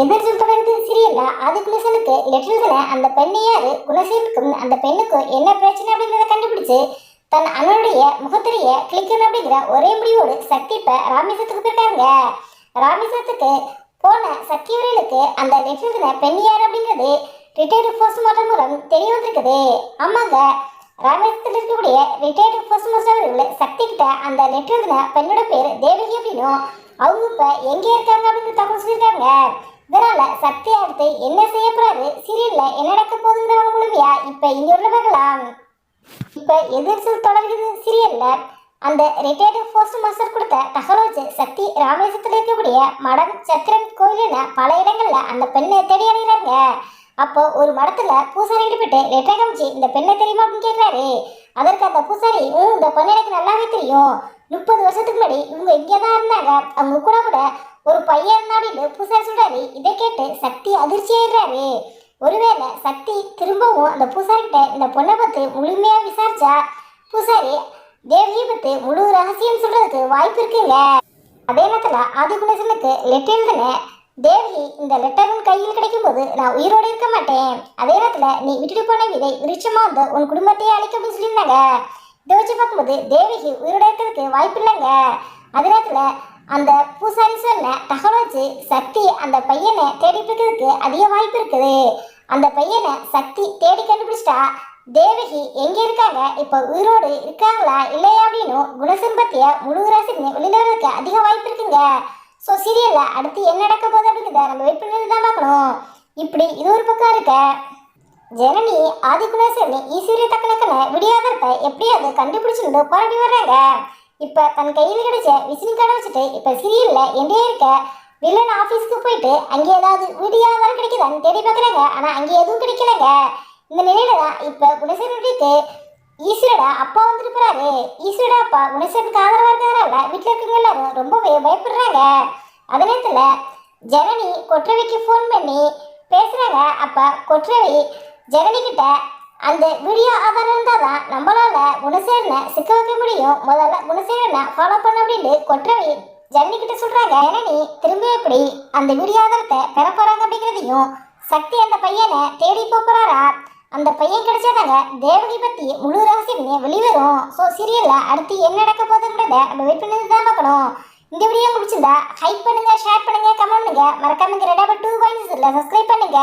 எதிர்த்து தொடர்ந்து சீரியல்ல. ஆதி குணசேனுக்கு லெட்டர் அந்த பெண் யாரு? குணசேனுக்கும் அந்த பெண்ணுக்கும் என்ன பிரச்சனை அப்படிங்கிறத கண்டுபிடிச்சு தன் அண்ணனுடைய முகத்திலேய கிளிக்கணும் அப்படிங்கிற ஒரே முடிவோடு சக்தி இப்ப ராமேஸ்வரத்துக்கு போயிருக்காங்க ராமேஸ்வரத்துக்கு போன சக்தி வரையிலுக்கு அந்த லெட்டர் பெண் யார் அப்படிங்கிறது ரிட்டையர்டு போஸ்ட்மார்ட்டம் மூலம் தெரிய வந்திருக்குது. ஆமாங்க. ராமேஸ்வரத்தில் இருக்கக்கூடிய ரிட்டையர்டு போஸ்ட் மாஸ்டர் அவர்கள் சக்தி கிட்ட அந்த லெட்டர் பெண்ணோட பேர் தேவகி அப்படின்னும். அவங்க இப்போ எங்கே இருக்காங்க அப்படின்னு தகவல் சொல்லியிருக்காங்க. இதனால சக்தி அடுத்து என்ன செய்ய போறாரு சீரியல்ல என்ன நடக்க போகுதுங்கிறவங்க முழுமையா இப்ப இங்க உள்ள பார்க்கலாம். இப்ப எதிர்ச்சல் தொடங்குது சீரியல்ல அந்த ரிட்டையர்டு போஸ்ட் மாஸ்டர் கொடுத்த தகவல் வச்சு சக்தி ராமேஸ்வரத்தில் இருக்கக்கூடிய மடம் சத்திரன் கோயில்னு பல இடங்கள்ல அந்த பெண்ணை தேடி அடைகிறாங்க அப்போ ஒரு மடத்துல பூசாரி ஈடுபட்டு லெட்டர் காமிச்சு இந்த பெண்ணை தெரியுமா? அப்படின்னு கேட்கிறாரு அதற்கு அந்த பூசாரி இந்த பொண்ணு எனக்கு நல்லாவே தெரியும். முப்பது வருஷத்துக்கு முன்னாடி இவங்க இங்கே தான் இருந்தாங்க. அவங்க கூட கூட ஒரு பையன் இருந்தா அப்படின்னு பூசாரி சொல்றாரு? இதை கேட்டு சக்தி அதிர்ச்சி ஆயிடுறாரு. ஒருவேளை சக்தி திரும்பவும் அந்த பூசாரிகிட்ட இந்த பொண்ணை பார்த்து முழுமையா விசாரிச்சா பூசாரி தேவியை பத்தி முழு ரகசியம் சொல்றதுக்கு வாய்ப்பு இருக்குங்க. அதே நேரத்தில் ஆதிகுணசனுக்கு லெட்டர் எழுதின தேவி இந்த லெட்டர் உன் கையில் கிடைக்கும் போது நான் உயிரோடு இருக்க மாட்டேன். அதே நேரத்தில் நீ விட்டுட்டு போன விதை விருட்சமாக வந்து உன் குடும்பத்தையே அழைக்க அப்படின்னு சொல்லியிருந்தாங்க. இதை வச்சு பார்க்கும்போது தேவிக்கு உயிரோட இருக்கிறதுக்கு வாய்ப்பு இல்லைங்க. அதே நேரத்தில் அந்த பூசாரி சொன்ன தகவல் வச்சு சக்தி அந்த பையனை தேடிட்டு இருக்கிறதுக்கு அதிக வாய்ப்பு இருக்குது அந்த பையனை சக்தி தேடி கண்டுபிடிச்சிட்டா தேவகி எங்க இருக்காங்க? இப்ப உயிரோடு இருக்காங்களா? இல்லையா அப்படின்னு குணசன் முழு ராசிக்கு வெளியில வரதுக்கு அதிக வாய்ப்பு இருக்குங்க ஸோ சீரியல்ல அடுத்து என்ன நடக்க போகுது அப்படிங்கிறத நம்ம வெயிட் பண்ணி தான் பார்க்கணும். இப்படி இது ஒரு பக்கம் இருக்க. ஜனனி ஆதிகுணேசன் ஈஸ்வரிய தக்கனக்கன விடியாதத்தை எப்படியாவது கண்டுபிடிச்சிருந்து போராடி வர்றாங்க. இப்ப தன் கையில் கிடைச்ச விசினி கடை வச்சுட்டு இப்ப சீரியல்ல எங்கே இருக்க வில்லன் ஆபீஸ்க்கு போயிட்டு அங்கே ஏதாவது விடியாதாரம் கிடைக்குதான்னு தேடி பார்க்குறாங்க ஆனா அங்கே எதுவும் கிடைக்கலங்க. இந்த நிலையில தான் இப்ப குணசேகரனுக்கு ஈஸ்வரோட அப்பா வந்துட்டு போறாரு. ஈஸ்வரோட அப்பா குணசேகருக்கு ஆதரவா இருக்கிறதுனால வீட்டுல இருக்கவங்க எல்லாரும் ரொம்பவே பயப்படுறாங்க. அதே நேரத்துல ஜனனி கொற்றவைக்கு ஃபோன் பண்ணி பேசுறாங்க. அப்ப கொற்றவை ஜனனி கிட்ட அந்த வீடியோ ஆதாரம் இருந்தால் தான் நம்மளால குணசேரனை சிக்க வைக்க முடியும். முதல்ல குணசேரனை ஃபாலோ பண்ண அப்படின்னு கொற்றவை ஜனனி கிட்ட சொல்றாங்க ஜனனி திரும்ப எப்படி அந்த வீடியோ ஆதாரத்தை பெற போறாங்க அப்படிங்கிறதையும் சக்தி அந்த பையனை தேடி போப் போறாரா? அந்த பையன் கிடைச்சாதாங்க தேவகி பத்தி முழு ரகசியமே வெளிவரும். ஸோ சீரியல்ல அடுத்து என்ன நடக்க போகுதுன்றத நம்ம வெயிட் பண்ணி தான் பார்க்கணும். இந்த வீடியோ முடிச்சிருந்தா ஹைப் பண்ணுங்க ஷேர் பண்ணுங்க கமெண்ட் பண்ணுங்க. மறக்காம ரெண்டாவது டூ பாயிண்ட்ஸ் சப்ஸ்கிரைப் பண்ணுங்க.